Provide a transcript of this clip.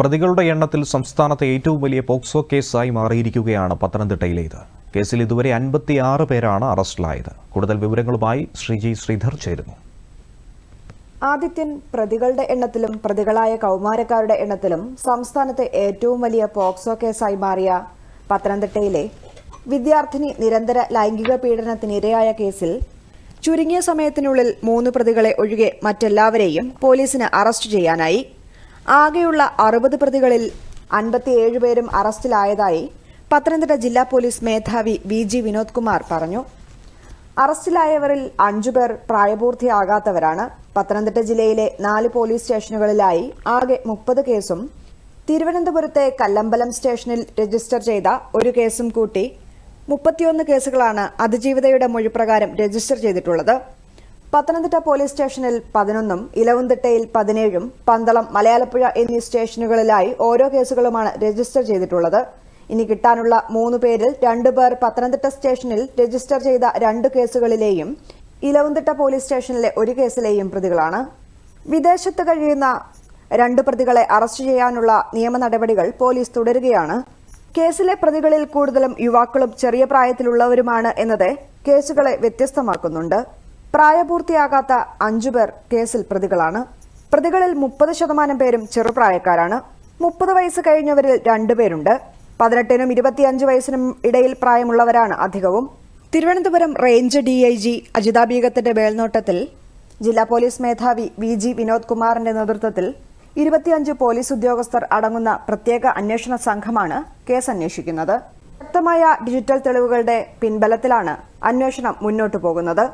പ്രതികളുടെ എണ്ണത്തിൽ സംസ്ഥാനത്തെ ഏറ്റവും വലിയ പോക്സോ കേസായി മാറിയിരിക്കുകയാണ് പത്തനംതിട്ടയിലേത്. കേസിൽ ഇതുവരെ അൻപത്തിയാറ് പേരാണ് അറസ്റ്റിലായത്. കൂടുതൽ വിവരങ്ങളുമായി ശ്രീജി ശ്രീധർ ചേരുന്നു. ആദിത്യൻ പ്രതികളുടെ എണ്ണത്തിലും പ്രതികളായ കൗമാരക്കാരുടെ എണ്ണത്തിലും സംസ്ഥാനത്തെ ഏറ്റവും വലിയ പോക്സോ കേസായി മാറിയ പത്തനംതിട്ടയിലെ വിദ്യാർത്ഥിനി നിരന്തര ലൈംഗിക പീഡനത്തിനിരയായ കേസിൽ ചുരുങ്ങിയ സമയത്തിനുള്ളിൽ മൂന്ന് പ്രതികളെ ഒഴികെ മറ്റെല്ലാവരെയും പോലീസിന് അറസ്റ്റ് ചെയ്യാനായി ആകെയുള്ള അറുപത് പ്രതികളിൽ അൻപത്തിയേഴ് പേരും അറസ്റ്റിലായതായി പത്തനംതിട്ട ജില്ലാ പോലീസ് മേധാവി വി ജി വിനോദ് കുമാർ പറഞ്ഞു. അറസ്റ്റിലായവരിൽ അഞ്ചുപേർ പ്രായപൂർത്തിയാകാത്തവരാണ്. പത്തനംതിട്ട ജില്ലയിലെ നാല് പോലീസ് സ്റ്റേഷനുകളിലായി ആകെ മുപ്പത് കേസും തിരുവനന്തപുരത്തെ കല്ലമ്പലം സ്റ്റേഷനിൽ രജിസ്റ്റർ ചെയ്ത ഒരു കേസും കൂട്ടി മുപ്പത്തിയൊന്ന് കേസുകളാണ് അതിജീവിതയുടെ മൊഴിപ്രകാരം രജിസ്റ്റർ ചെയ്തിട്ടുള്ളത്. പത്തനംതിട്ട പോലീസ് സ്റ്റേഷനിൽ പതിനൊന്നും ഇലവുംതിട്ടയിൽ പതിനേഴും പന്തളം മലയാലപ്പുഴ എന്നീ സ്റ്റേഷനുകളിലായി ഓരോ കേസുകളുമാണ് രജിസ്റ്റർ ചെയ്തിട്ടുള്ളത്. ഇനി കിട്ടാനുള്ള മൂന്ന് പേരിൽ രണ്ടു പേർ പത്തനംതിട്ട സ്റ്റേഷനിൽ രജിസ്റ്റർ ചെയ്ത രണ്ട് കേസുകളിലെയും ഇലവുംതിട്ട പോലീസ് സ്റ്റേഷനിലെ ഒരു കേസിലെയും പ്രതികളാണ്. വിദേശത്ത് കഴിയുന്ന രണ്ട് പ്രതികളെ അറസ്റ്റ് ചെയ്യാനുള്ള നിയമ നടപടികൾ പോലീസ് തുടരുകയാണ്. കേസിലെ പ്രതികളിൽ കൂടുതലും യുവാക്കളും ചെറിയ പ്രായത്തിലുള്ളവരുമാണ് എന്നത് കേസുകളെ വ്യത്യസ്തമാക്കുന്നുണ്ട്. പ്രായപൂർത്തിയാകാത്ത അഞ്ചുപേർ കേസിൽ പ്രതികളാണ്. പ്രതികളിൽ മുപ്പത് ശതമാനം പേരും ചെറുപ്രായക്കാരാണ്. മുപ്പത് വയസ്സ് കഴിഞ്ഞവരിൽ രണ്ടുപേരുണ്ട് പതിനെട്ടിനും ഇരുപത്തിയഞ്ച് വയസ്സിനും ഇടയിൽ പ്രായമുള്ളവരാണ് അധികവും. Thiruvananthapuram range D I G മേൽനോട്ടത്തിൽ ജില്ലാ പോലീസ് മേധാവി വി ജി വിനോദ് കുമാറിന്റെ നേതൃത്വത്തിൽ ഇരുപത്തിയഞ്ച് പോലീസ് ഉദ്യോഗസ്ഥർ അടങ്ങുന്ന പ്രത്യേക അന്വേഷണ സംഘമാണ് കേസ് അന്വേഷിക്കുന്നത്. ശക്തമായ ഡിജിറ്റൽ തെളിവുകളുടെ പിൻബലത്തിലാണ് അന്വേഷണം മുന്നോട്ടു പോകുന്നത്.